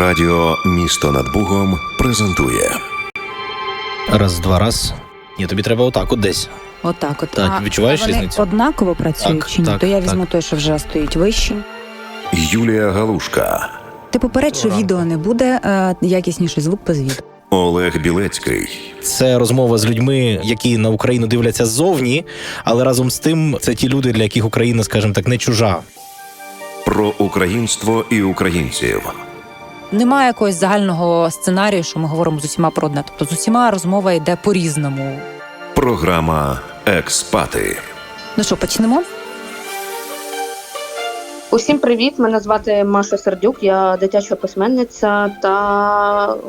Радіо Місто над Бугом презентує Раз, два, раз. Ні, тобі треба отак, от десь. Отак, от Так, А відчуваєш вони різницю? Однаково працюють Так, чи ні? так, То я так. візьму той, що вже стоїть вище. Юлія Галушка, Ти поперед, що відео не буде, е, якісніший звук без відео. Олег Білецький, Це розмова з людьми, які на Україну дивляться ззовні, але разом з тим це ті люди, для яких Україна, скажімо так, не чужа. про українство і українців. Немає якогось загального сценарію, що ми говоримо з усіма про одне. Тобто з усіма розмова йде по-різному. Програма Експати. Ну що, почнемо? Усім привіт! Мене звати Маша Сердюк. Я дитяча письменниця та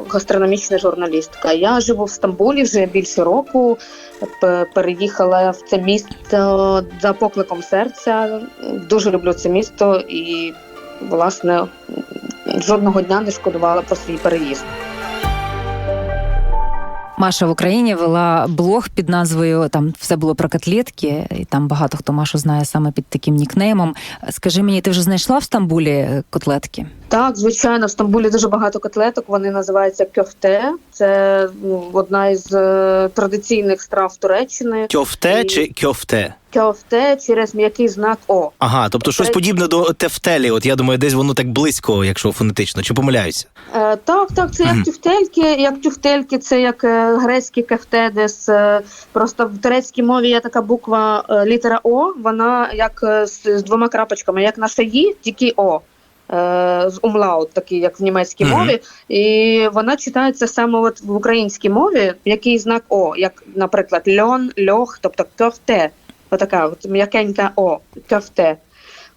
гастрономічна журналістка. Я живу в Стамбулі вже більше року. Переїхала в це місто за покликом серця. Дуже люблю це місто і, власне, жодного дня не шкодувала про свій переїзд. Маша в Україні вела блог під назвою Там все було про котлетки, і там багато хто Машу знає саме під таким нікнеймом. Скажи мені, ти вже знайшла в Стамбулі котлетки? Так, звичайно, в Стамбулі дуже багато котлеток. Вони називаються кьофте. Це ну, одна із е, традиційних страв Туреччини. Тьофте І- чи кьофте? Кьофте через м'який знак О. Ага, тобто щось подібне до тефтелі. От я думаю, десь воно так близько, якщо фонетично, чи помиляюся? Е, так, так, це як тюфтельки, як тюфтельки, це як е, грецькі кефтедес. Е, просто в турецькій мові є така буква е, літера О, вона як е, з, з двома крапочками, як наша «ї», тільки О. е, З умлаут, такий, як в німецькій Мгм. мові, і вона читається саме от в українській мові, який знак О, як, наприклад, льон, льох, тобто кьофте. Отака от м'якенька О, кьофте.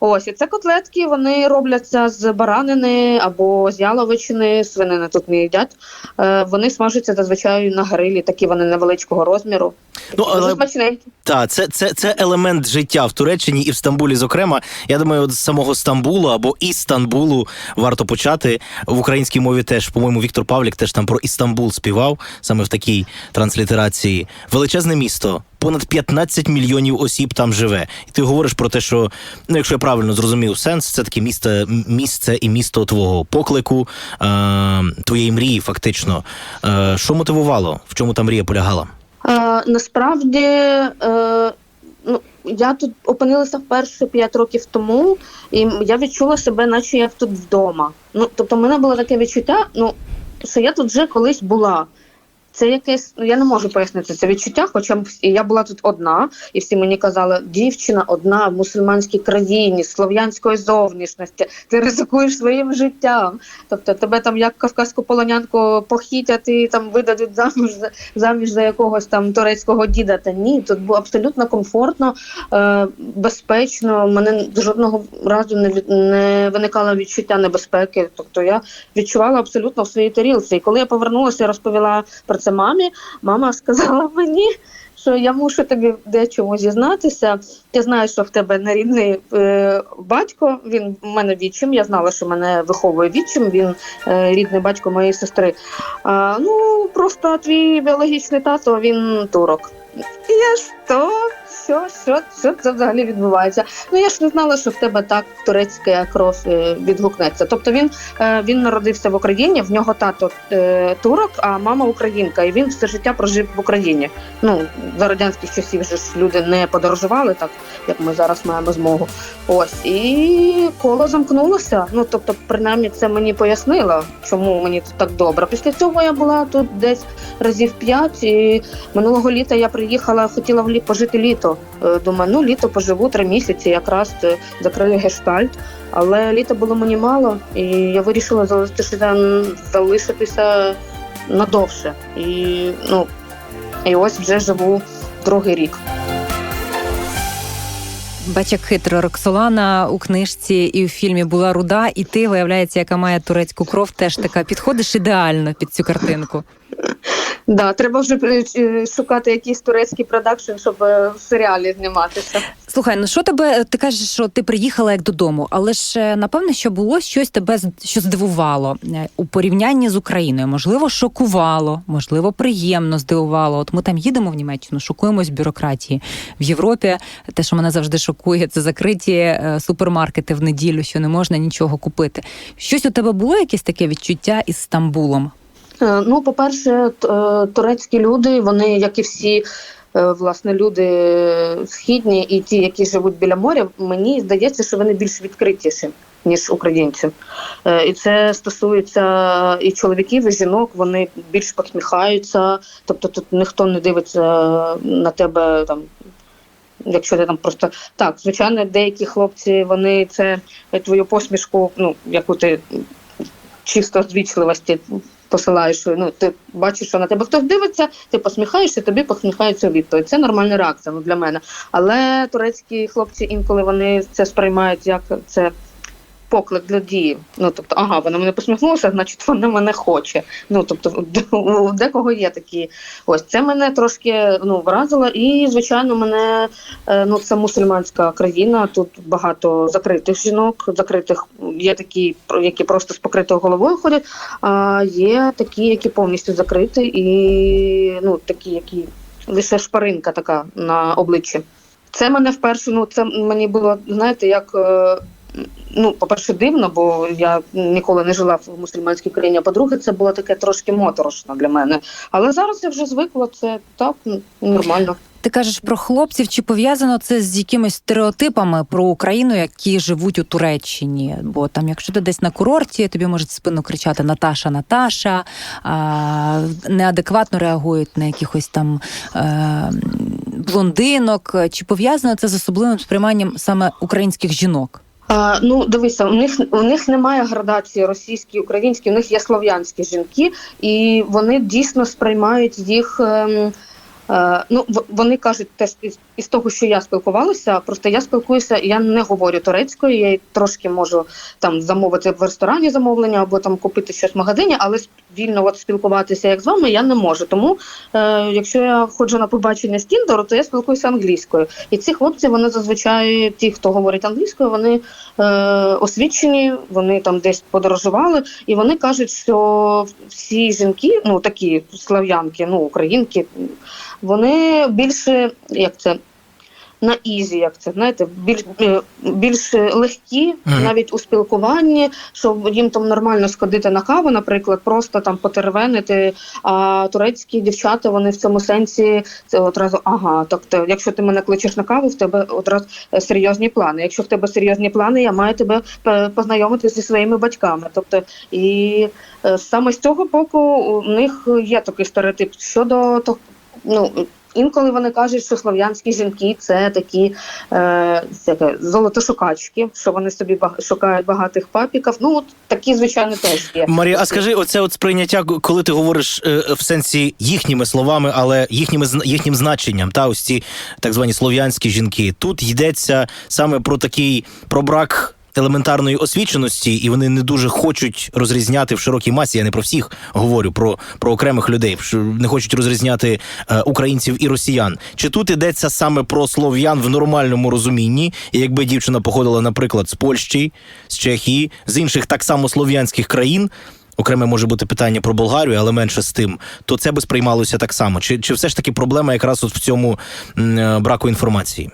Ось, і це котлетки, вони робляться з баранини або з яловичини, свинини тут не їдять. Е, вони смажаться зазвичай на грилі, такі вони невеличкого розміру. Ну, але смачненькі. Так, це, це, це елемент життя в Туреччині і в Стамбулі. Зокрема, я думаю, от з самого Стамбулу або із Стамбулу варто почати. В українській мові теж, по-моєму, Віктор Павлік теж там про Істамбул співав саме в такій транслітерації. Величезне місто. Понад 15 мільйонів осіб там живе. І ти говориш про те, що ну, якщо я правильно зрозумів сенс, це таке місто, м- місце і місто твого поклику, е, твоєї мрії, фактично. Е, що мотивувало? В чому та мрія полягала? Е, насправді, е, ну, я тут опинилася вперше 5 років тому, і я відчула себе, наче як тут вдома. Ну, тобто, в мене було таке відчуття, ну, що я тут вже колись була. Це якесь, ну я не можу пояснити це відчуття, хоча я була тут одна, і всі мені казали, дівчина одна в мусульманській країні, слов'янської зовнішності, ти ризикуєш своїм життям. Тобто тебе там як кавказьку полонянку похитять і там видадуть заміж за заміж за якогось там турецького діда. Та ні, тут було абсолютно комфортно, е, безпечно. Мене жодного разу не, не виникало відчуття небезпеки. Тобто я відчувала абсолютно в своїй тарілці. І коли я повернулася і розповіла про це мамі, мама сказала мені. Що я мушу тобі дечому зізнатися. Я знаю, що в тебе нерідний е, батько. Він в мене відчим. Я знала, що мене виховує відчим. Він е, рідний батько моєї сестри. А, ну просто твій біологічний тато він турок. Я то, що, що, що це взагалі відбувається? Ну я ж не знала, що в тебе так турецька кров е, відгукнеться. Тобто він, е, він народився в Україні, в нього тато е, турок, а мама українка, і він все життя прожив в Україні. Ну за радянських часів же ж люди не подорожували так, як ми зараз маємо змогу. Ось і коло замкнулося. Ну тобто, принаймні, це мені пояснило, чому мені тут так добре. Після цього я була тут десь разів п'ять. І минулого літа я приїхала, хотіла в лі- пожити літо. Е, Думаю, ну літо поживу три місяці, якраз е, закрию гештальт. Але літа було мені мало, і я вирішила залишитися, залишитися надовше. І ну і ось вже живу другий рік. Бач, як хитро Роксолана у книжці і в фільмі була руда, і ти, виявляється, яка має турецьку кров, теж така підходиш ідеально під цю картинку. Да, треба вже е, шукати якийсь турецький продакшн, щоб е, в серіалі зніматися. Слухай, ну що тебе ти кажеш, що ти приїхала як додому, але ж е, напевно, що було щось тебе що здивувало е, у порівнянні з Україною. Можливо, шокувало, можливо, приємно здивувало. От ми там їдемо в Німеччину, шокуємось бюрократії в Європі. Те, що мене завжди шокує, це закриті е, супермаркети в неділю, що не можна нічого купити. Щось у тебе було якесь таке відчуття із Стамбулом? Е, Ну, по-перше, е, турецькі люди, вони, як і всі е, власне люди східні і ті, які живуть біля моря, мені здається, що вони більш відкритіші. Ніж українці, і це стосується і чоловіків, і жінок. Вони більш посміхаються. Тобто тут ніхто не дивиться на тебе там, якщо ти там просто так. Звичайно, деякі хлопці вони це твою посмішку, ну яку ти чисто з вічливості посилаєш, ну ти бачиш, що на тебе хтось дивиться, ти посміхаєшся, тобі посміхаються відповідь. Це нормальна реакція ну, для мене. Але турецькі хлопці інколи вони це сприймають як це. Поклик для дії. Ну тобто, ага, вона мене посміхнулася, значить вона мене хоче. Ну тобто, у декого є такі. Ось це мене трошки ну вразило, і звичайно, мене е, ну це мусульманська країна. Тут багато закритих жінок, закритих є такі, які просто з покритою головою ходять. А є такі, які повністю закриті, і ну такі, які лише шпаринка така на обличчі. Це мене вперше, ну це мені було, знаєте, як. е, Ну, по-перше, дивно, бо я ніколи не жила в мусульманській країні. А по-друге, це було таке трошки моторошно для мене. Але зараз я вже звикла, це так нормально. Ти кажеш про хлопців, чи пов'язано це з якимись стереотипами про Україну, які живуть у Туреччині? Бо там, якщо ти десь на курорті, тобі можуть спину кричати Наташа, Наташа, а, неадекватно реагують на якихось там е, блондинок. Чи пов'язано це з особливим сприйманням саме українських жінок? А, ну, дивися, у них у них немає градації російські, українські, у них є слов'янські жінки, і вони дійсно сприймають їх. Ем, ну, в- вони кажуть теж із, із того, що я спілкувалася, просто я спілкуюся, я не говорю турецькою, я трошки можу там замовити в ресторані замовлення або там купити щось в магазині, але вільно от спілкуватися як з вами я не можу. Тому е, якщо я ходжу на побачення з Тіндеру, то я спілкуюся англійською. І ці хлопці, вони зазвичай, ті, хто говорить англійською, вони е, освічені, вони там десь подорожували, і вони кажуть, що всі жінки, ну такі слав'янки, ну українки, вони більше як це. На ізі, як це знаєте, більш е, більш легкі Мгм. навіть у спілкуванні, щоб їм там нормально сходити на каву, наприклад, просто там потеревенити. А турецькі дівчата вони в цьому сенсі це одразу ага. Тобто, якщо ти мене кличеш на каву, в тебе одразу е, серйозні плани. Якщо в тебе серйозні плани, я маю тебе е, познайомити зі своїми батьками. Тобто, і саме з цього боку у них є такий стереотип щодо того, ну. Інколи вони кажуть, що слов'янські жінки це такі е, золотошукачки, що вони собі шукають багатих папіків. Ну от такі, звичайно, теж є. Марія, а скажи, оце от сприйняття, коли ти говориш е, в сенсі їхніми словами, але їхніми їхнім значенням, та ось ці так звані слов'янські жінки. Тут йдеться саме про такий про брак. Елементарної освіченості, і вони не дуже хочуть розрізняти в широкій масі. Я не про всіх говорю, про, про окремих людей, не хочуть розрізняти е, українців і росіян. Чи тут йдеться саме про слов'ян в нормальному розумінні? І якби дівчина походила, наприклад, з Польщі, з Чехії, з інших так само слов'янських країн, окреме може бути питання про Болгарію, але менше з тим, то це би сприймалося так само. Чи, чи все ж таки проблема якраз от в цьому е, браку інформації?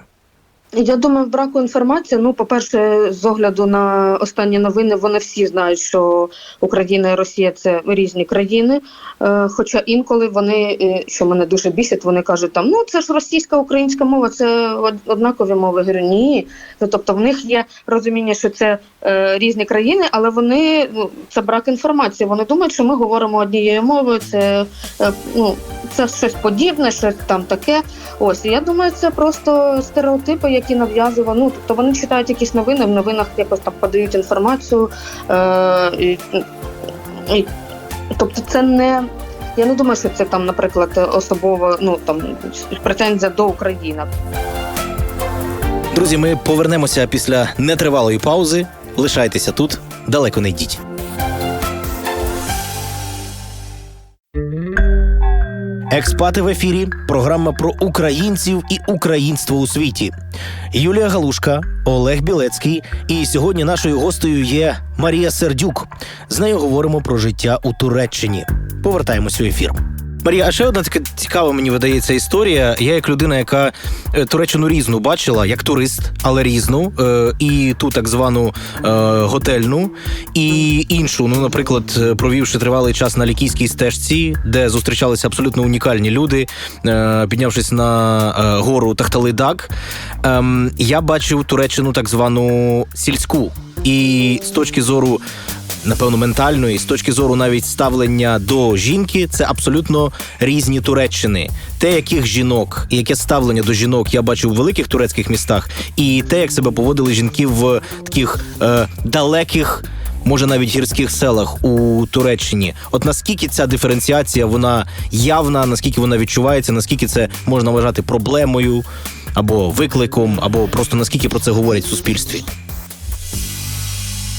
Я думаю, браку інформації. Ну, по-перше, з огляду на останні новини, вони всі знають, що Україна і Росія це різні країни. Е, хоча інколи вони, е, що мене дуже бісять, вони кажуть, там ну це ж російська українська мова, це однакові мови. Я говорю, ні. Ну тобто в них є розуміння, що це е, різні країни, але вони ну це брак інформації. Вони думають, що ми говоримо однією мовою. Це ну це щось подібне, щось там таке. Ось і я думаю, це просто стереотипи, які нав'язували. Ну тобто вони читають якісь новини, в новинах якось там подають інформацію. Е, і, і, тобто, це не. Я не думаю, що це там, наприклад, особова ну там претензія до України. Друзі, ми повернемося після нетривалої паузи. Лишайтеся тут, далеко не йдіть. Експати в ефірі. Програма про українців і українство у світі. Юлія Галушка, Олег Білецький. І сьогодні нашою гостею є Марія Сердюк. З нею говоримо про життя у Туреччині. Повертаємось у ефір. Марія, а ще одна така цікава мені видається історія. Я як людина, яка е, Туреччину різну бачила, як турист, але різну, е, і ту так звану е, готельну, і іншу. Ну, наприклад, провівши тривалий час на лікійській стежці, де зустрічалися абсолютно унікальні люди, піднявшись на гору Тахталидак, ем, я бачив Туреччину так звану сільську. І з точки зору напевно, ментальної, з точки зору навіть ставлення до жінки, це абсолютно різні Туреччини. Те, яких жінок і яке ставлення до жінок я бачив в великих турецьких містах, і те, як себе поводили жінки в таких е, далеких. Може, навіть гірських селах у Туреччині. От наскільки ця диференціація вона явна, наскільки вона відчувається, наскільки це можна вважати проблемою або викликом, або просто наскільки про це говорять в суспільстві?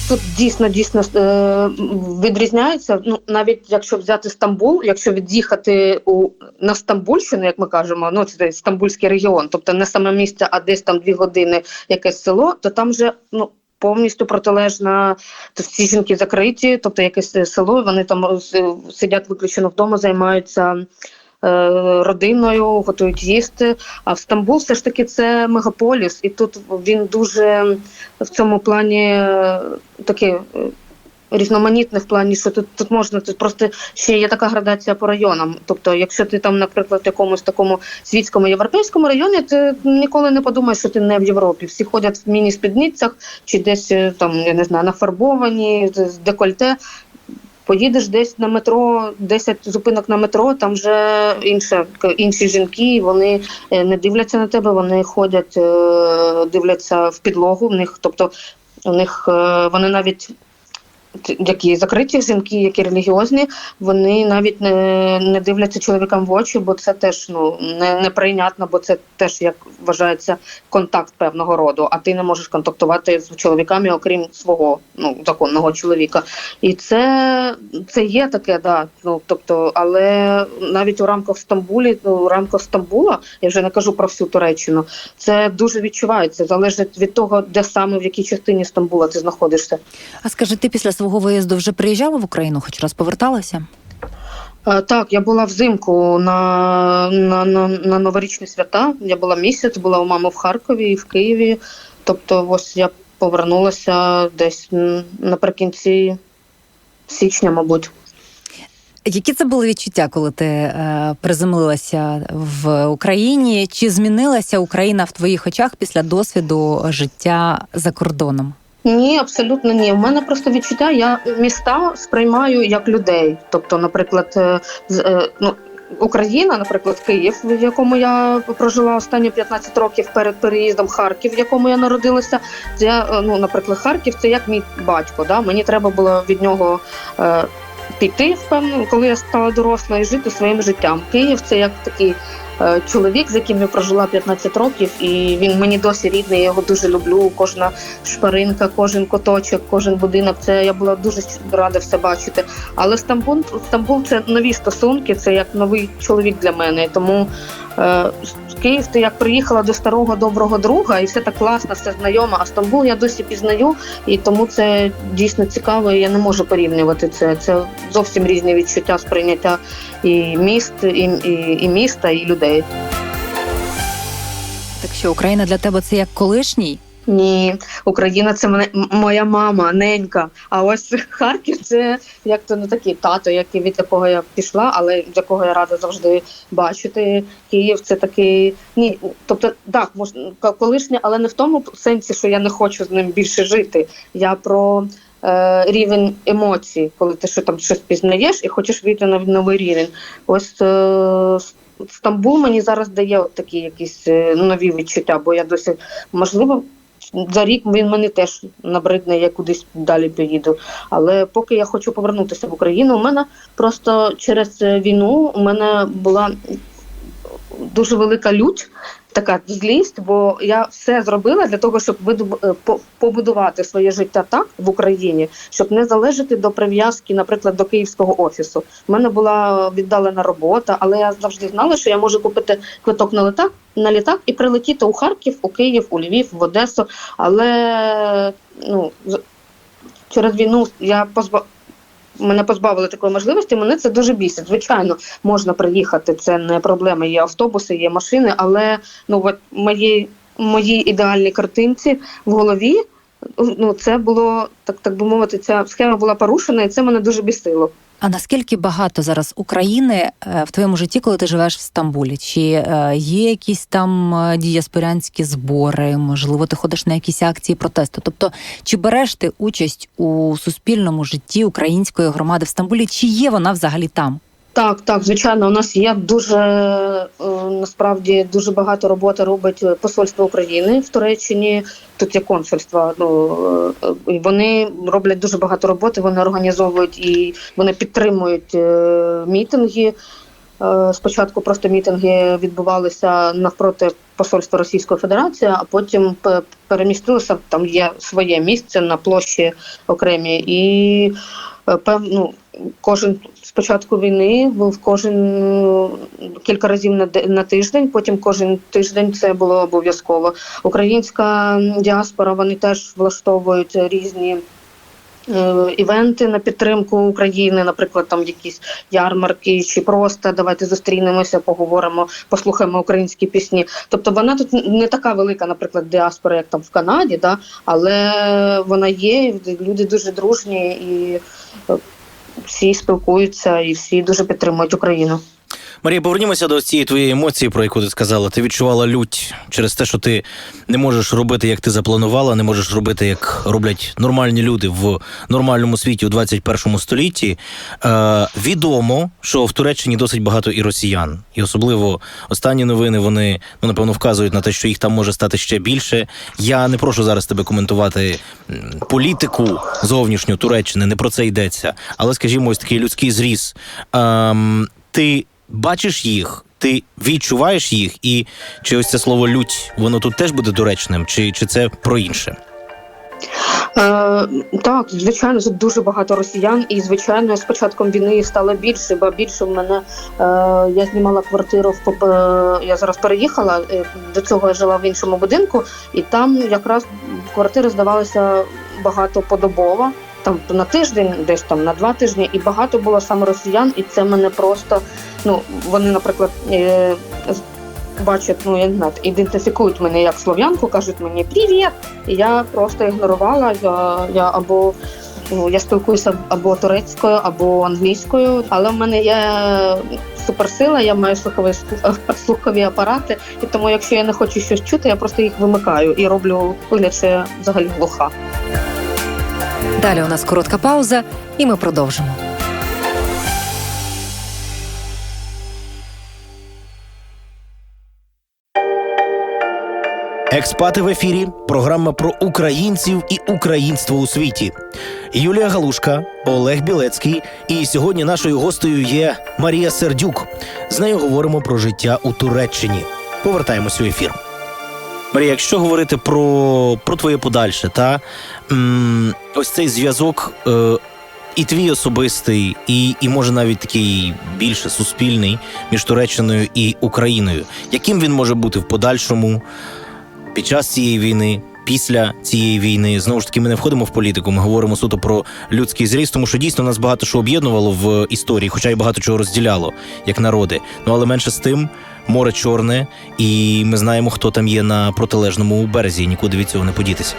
Тут дійсно дійсно е, відрізняється. Ну навіть якщо взяти Стамбул, якщо від'їхати у на Стамбульщину, як ми кажемо, ну це Стамбульський регіон, тобто не саме місце, а десь там дві години якесь село, то там вже ну. Повністю протилежна, то всі жінки закриті, тобто якесь село, вони там сидять виключено вдома, займаються родиною, готують їсти. А в Стамбул все ж таки це мегаполіс, і тут він дуже в цьому плані е, такий е, різноманітний в плані, що тут, тут можна тут просто ще є така градація по районам. Тобто, якщо ти там, наприклад, в якомусь такому світському європейському районі, ти ніколи не подумаєш, що ти не в Європі. Всі ходять в міні-спідницях чи десь е, там, я не знаю, нафарбовані з декольте. Поїдеш десь на метро, 10 зупинок на метро, там вже інше, інші жінки, вони е, не дивляться на тебе, вони ходять, е, дивляться в підлогу. В них, тобто, у них е, вони навіть які закриті жінки, які релігіозні, вони навіть не, не дивляться чоловікам в очі, бо це теж ну не, неприйнятно, бо це теж як вважається контакт певного роду. А ти не можеш контактувати з чоловіками, окрім свого ну законного чоловіка. І це, це є таке, да. Ну тобто, але навіть у рамках Стамбулі, ну, у рамках Стамбула, я вже не кажу про всю Туреччину, це дуже відчувається. Залежить від того, де саме в якій частині Стамбула ти знаходишся. А скажи, ти після свого виїзду вже приїжджала в Україну, хоч раз поверталася? Е, Так, я була взимку на, на, на, на новорічні свята. Я була місяць, була у мами в Харкові і в Києві. Тобто, ось я повернулася десь наприкінці січня, мабуть. Які це були відчуття, коли ти е, приземлилася в Україні? Чи змінилася Україна в твоїх очах після досвіду життя за кордоном? Ні, абсолютно ні. У мене просто відчуття, я міста сприймаю як людей. Тобто, наприклад, е, е, ну, Україна, наприклад, Київ, в якому я прожила останні 15 років перед переїздом, Харків, в якому я народилася. Це е, ну, наприклад, Харків це як мій батько. Да? Мені треба було від нього. Піти, впевнено, коли я стала дорослою, і жити своїм життям. Київ це як такий чоловік, з яким я прожила 15 років, і він мені досі рідний. Я його дуже люблю. Кожна шпаринка, кожен коточок, кожен будинок. Це я була дуже рада все бачити. Але Стамбул, Стамбул це нові стосунки, це як новий чоловік для мене. Тому е, Київ ти як приїхала до старого доброго друга, і все так класно, все знайомо. А Стамбул я досі пізнаю, і тому це дійсно цікаво. і Я не можу порівнювати це. Це зовсім різні відчуття сприйняття і міст, і, і, і міста, і людей. Так що Україна для тебе це як колишній? Ні, Україна це мене моя мама, ненька. А ось Харків це як то не такий тато, який від якого я пішла, але з якого я рада завжди бачити. Київ це такий. Ні, тобто так, мож колишнє, але не в тому сенсі, що я не хочу з ним більше жити. Я про е, рівень емоцій, коли ти що там щось пізнаєш і хочеш вийти на новий рівень. Ось е, Стамбул мені зараз дає от такі якісь е, нові відчуття, бо я досі можливо. За рік він мене теж набридне, я кудись далі поїду. Але поки я хочу повернутися в Україну, у мене просто через е, війну у мене була дуже велика лють, така злість, бо я все зробила для того, щоб е, по- побудувати своє життя так в Україні, щоб не залежати до прив'язки, наприклад, до київського офісу. У мене була віддалена робота, але я завжди знала, що я можу купити квиток на літак на літак і прилетіти у Харків, у Київ, у Львів, в Одесу. Але ну через війну я позба... Мене позбавили такої можливості, мене це дуже бісить. Звичайно, можна приїхати, це не проблема. Є автобуси, є машини, але ну от моїй моїй ідеальній картинці в голові ну це було так, так би мовити, ця схема була порушена, і це мене дуже бісило. А наскільки багато зараз України е, в твоєму житті, коли ти живеш в Стамбулі? Чи е, є якісь там е, діаспорянські збори? Можливо, ти ходиш на якісь акції протесту? Тобто, чи береш ти участь у суспільному житті української громади в Стамбулі? Чи є вона взагалі там? Так, так, звичайно, у нас є дуже е, насправді дуже багато роботи робить посольство України в Туреччині. Тут є консульство. Ну е, вони роблять дуже багато роботи. Вони організовують і вони підтримують е, мітинги. Спочатку просто мітинги відбувалися навпроти посольства Російської Федерації, а потім пе- перемістилися. Там є своє місце на площі окремі, і е, певно, кожен з початку війни був кожен кілька разів на на тиждень. Потім кожен тиждень це було обов'язково. Українська діаспора вони теж влаштовують різні. е, Івенти на підтримку України, наприклад, там якісь ярмарки, чи просто давайте зустрінемося, поговоримо, послухаємо українські пісні. Тобто вона тут не така велика, наприклад, діаспора, як там в Канаді, да, але вона є, люди дуже дружні і всі спілкуються і всі дуже підтримують Україну. Марія, повернімося до цієї твоєї емоції, про яку ти сказала. Ти відчувала лють через те, що ти не можеш робити, як ти запланувала, не можеш робити, як роблять нормальні люди в нормальному світі у 21 столітті. Е, відомо, що в Туреччині досить багато і росіян, і особливо останні новини вони ну напевно вказують на те, що їх там може стати ще більше. Я не прошу зараз тебе коментувати політику зовнішню Туреччини, не про це йдеться. Але скажімо, ось такий людський зріз. Ем, ти бачиш їх, ти відчуваєш їх, і чи ось це слово лють, воно тут теж буде доречним, чи, чи це про інше? Е, так, звичайно, тут дуже багато росіян, і звичайно, з початком війни стало більше, бо більше в мене е, я знімала квартиру в Поп- е, я зараз переїхала. е, До цього я жила в іншому будинку, і там якраз квартири здавалися багато подобово. Там на тиждень, десь там на два тижні, і багато було саме росіян, і це мене просто ну вони, наприклад, е, бачать, ну я не знаю, ідентифікують мене як слов'янку, кажуть мені привіт. І я просто ігнорувала. Я, я або ну, я спілкуюся або турецькою, або англійською, але в мене є суперсила, я маю слухові слухові апарати, і тому, якщо я не хочу щось чути, я просто їх вимикаю і роблю вигляд, що я взагалі глуха. Далі у нас коротка пауза, і ми продовжимо. Експати в ефірі. Програма про українців і українство у світі. Юлія Галушка, Олег Білецький. І сьогодні нашою гостею є Марія Сердюк. З нею говоримо про життя у Туреччині. Повертаємось у ефір. Марія, якщо говорити про, про твоє подальше, та ось цей зв'язок. Е, і твій особистий, і, і може навіть такий більше суспільний між Туреччиною і Україною. Яким він може бути в подальшому? під час цієї війни, після цієї війни. Знову ж таки, ми не входимо в політику. Ми говоримо суто про людський зріст, тому що дійсно нас багато що об'єднувало в історії, хоча й багато чого розділяло як народи. Ну але менше з тим. Море чорне, і ми знаємо, хто там є на протилежному березі. Нікуди від цього не подітися.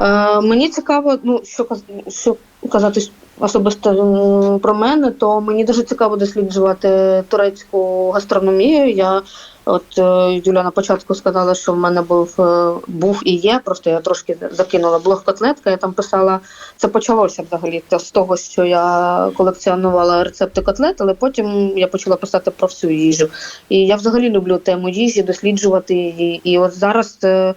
Е, мені цікаво, ну що що казати особисто про мене, то мені дуже цікаво досліджувати турецьку гастрономію. Я от е, Юля на початку сказала, що в мене був е, був і є. Просто я трошки закинула блог котлетка. Я там писала. Це почалося взагалі з того, що я колекціонувала рецепти котлет, але потім я почала писати про всю їжу. І я взагалі люблю тему їжі, досліджувати її. І от зараз. е,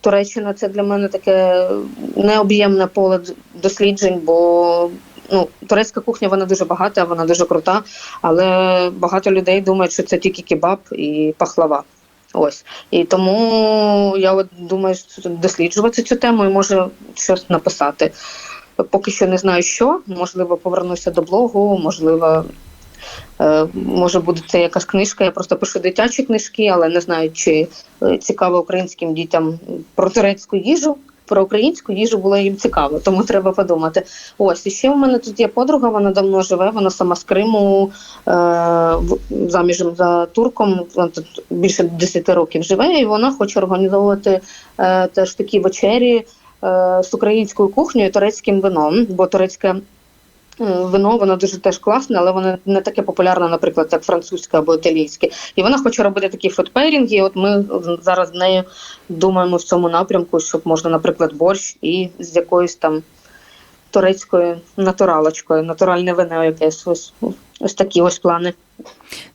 Туреччина це для мене таке необ'ємне поле досліджень, бо ну, турецька кухня вона дуже багата, вона дуже крута, але багато людей думають, що це тільки кебаб і пахлава. Ось і тому я от думаю досліджувати цю тему і може щось написати. Поки що не знаю, що можливо, повернуся до блогу, можливо, е, може буде це якась книжка. Я просто пишу дитячі книжки, але не знаю, чи е, цікаво українським дітям про турецьку їжу. Про українську їжу було їм цікаво, тому треба подумати. Ось і ще в мене тут є подруга, вона давно живе, вона сама з Криму е, заміжем за турком. Вона тут більше 10 років живе, і вона хоче організовувати е, теж такі вечері е, з українською кухнею, турецьким вином, бо турецьке. Вино воно дуже теж класне, але воно не таке популярне, наприклад, як французьке або італійське. І вона хоче робити такі фудпейрінги. От ми зараз з нею думаємо в цьому напрямку, щоб можна, наприклад, борщ і з якоюсь там турецькою натуралочкою, натуральне вино якесь. Ось, ось такі ось плани.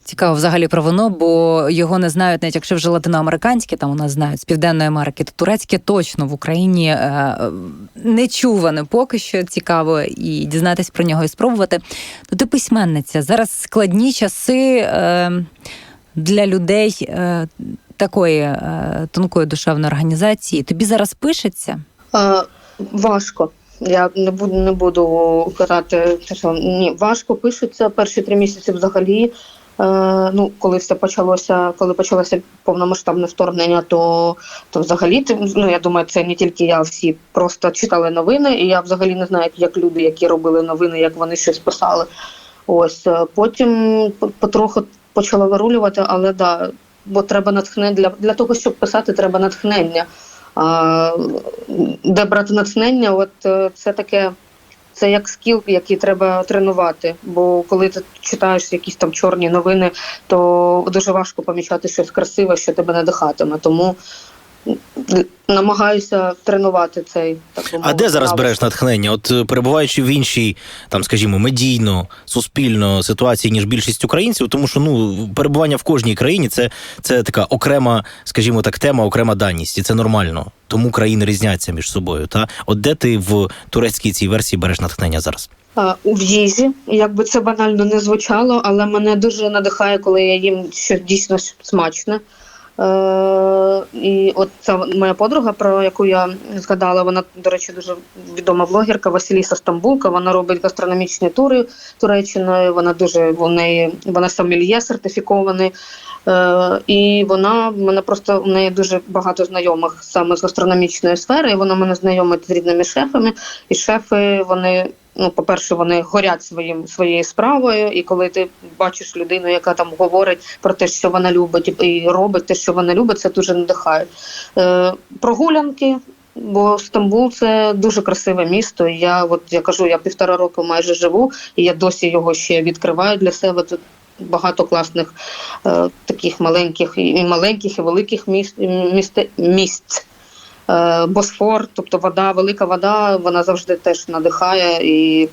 Цікаво взагалі про вино, бо його не знають, навіть якщо вже латиноамериканське, там у нас знають з Південної Америки, то турецьке точно в Україні е, не чуване поки що цікаво і дізнатись про нього і спробувати. То ти письменниця. Зараз складні часи е, для людей е, такої е, тонкої душевної організації. Тобі зараз пишеться? Е, важко. Я не буду не буду казати, що ні, важко пишеться перші три місяці взагалі. Е, ну, коли все почалося, коли почалося повномасштабне вторгнення, то, то взагалі ну, я думаю, це не тільки я, всі просто читали новини, і я взагалі не знаю, як люди, які робили новини, як вони щось писали. Ось е, потім по- потроху почала вирулювати, але да, бо треба натхнення для, для того, щоб писати, треба натхнення. Де брати натхнення, от е, це таке, це як скіл, який треба тренувати. Бо коли ти читаєш якісь там чорні новини, то дуже важко помічати щось красиве, що тебе надихатиме. Тому намагаюся тренувати цей так би А де зараз навик. береш натхнення? От е, перебуваючи в іншій, там, скажімо, медійно, суспільно ситуації, ніж більшість українців, тому що ну перебування в кожній країні це, це така окрема, скажімо так, тема, окрема даність, і це нормально. Тому країни різняться між собою. Та от де ти в турецькій цій версії береш натхнення зараз? У їжі, як би це банально не звучало, але мене дуже надихає, коли я їм щось дійсно смачне. Е, і от ця моя подруга, про яку я згадала, вона, до речі, дуже відома блогерка Василіса Стамбулка. Вона робить гастрономічні тури Туреччиною. Вона дуже в неї вона сомельє сертифікований. Е, і вона мене просто в неї дуже багато знайомих саме з гастрономічної сфери. І вона мене знайомить з рідними шефами. І шефи вони. Ну, по-перше, вони горять своїм своєю справою, і коли ти бачиш людину, яка там говорить про те, що вона любить, і робить те, що вона любить, це дуже надихає. Е, прогулянки, бо Стамбул це дуже красиве місто. Я от я кажу, я півтора року майже живу, і я досі його ще відкриваю для себе. Тут багато класних е, таких маленьких і маленьких, і великих міст, місць. Е, Босфор, тобто вода, велика вода, вона завжди теж надихає. І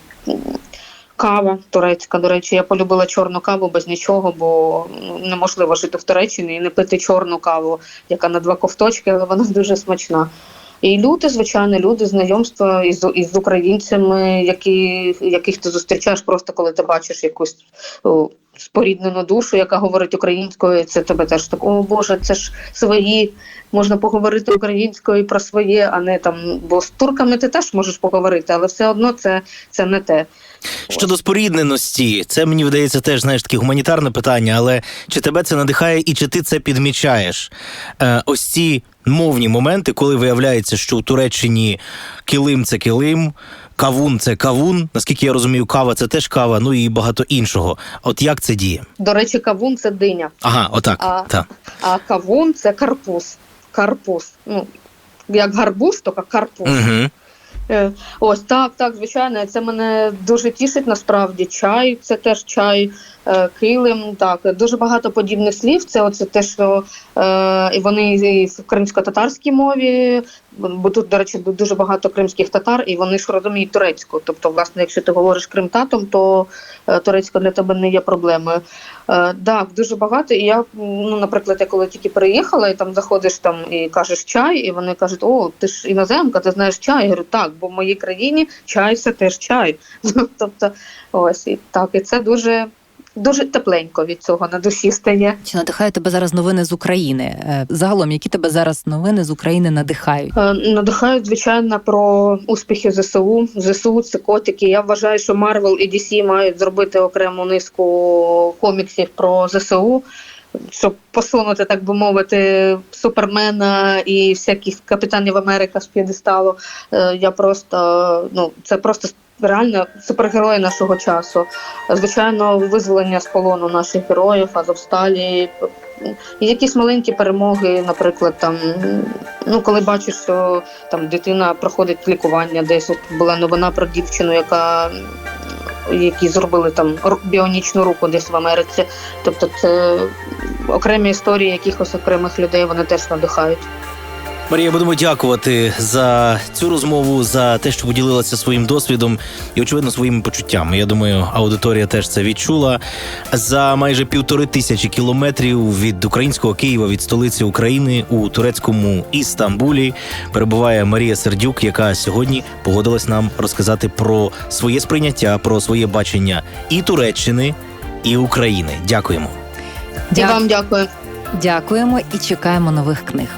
кава турецька. До речі, я полюбила чорну каву без нічого, бо ну, неможливо жити в Туреччині і не пити чорну каву, яка на два ковточки, але вона дуже смачна. І люди, звичайно, люди, знайомства із, із українцями, які, яких ти зустрічаєш просто коли ти бачиш якусь споріднену душу, яка говорить українською, це тебе теж так, о Боже, це ж свої. Можна поговорити українською про своє, а не там, бо з турками ти теж можеш поговорити, але все одно це, це не те. Щодо спорідненості, це мені видається теж знаєш таке гуманітарне питання, але чи тебе це надихає і чи ти це підмічаєш? Е, ось ці мовні моменти, коли виявляється, що у Туреччині килим це килим, кавун це кавун. Наскільки я розумію, кава це теж кава, ну і багато іншого. От як це діє? До речі, кавун це диня, Ага, отак. А- так. а кавун це карпуз. Карпуз. Ну, як гарбуз, то карпуз. Угу. Е, Ось так, так, звичайно, це мене дуже тішить насправді. Чай, це теж чай, е, килим. Так, дуже багато подібних слів. Це оце те, що Е, вони в кримсько-татарській мові, бо тут, до речі, дуже багато кримських татар, і вони ж розуміють турецьку. Тобто, власне, якщо ти говориш кримтатом, то е, турецька для тебе не є проблемою. Е, так, дуже багато. І я, ну, наприклад, я коли тільки переїхала, і там заходиш там і кажеш чай, і вони кажуть, о, ти ж іноземка, ти знаєш чай. Я говорю, так, бо в моїй країні чай це теж чай. тобто, ось і так, і це дуже. Дуже тепленько від цього на душі стає. Чи надихає тебе зараз новини з України? Е, Загалом, які тебе зараз новини з України надихають? Е, Надихають, звичайно, про успіхи ЗСУ. ЗСУ це котики. Я вважаю, що Марвел і DC мають зробити окрему низку коміксів про ЗСУ, щоб посунути, так би мовити, Супермена і всяких капітанів Америка з п'єдесталу. Е, Я просто ну це просто. Реально супергерої нашого часу. Звичайно, визволення з полону наших героїв, Азовсталі, і якісь маленькі перемоги, наприклад, там ну коли бачиш, що там дитина проходить лікування, десь от була новина про дівчину, яка які зробили там біонічну руку десь в Америці. Тобто, це окремі історії якихось окремих людей вони теж надихають. Марія, будемо дякувати за цю розмову, за те, що поділилася своїм досвідом і, очевидно, своїми почуттями. Я думаю, аудиторія теж це відчула. За майже півтори тисячі кілометрів від українського Києва, від столиці України у турецькому Істамбулі перебуває Марія Сердюк, яка сьогодні погодилась нам розказати про своє сприйняття, про своє бачення і Туреччини, і України. Дякуємо. І вам дякую. Дякуємо і чекаємо нових книг.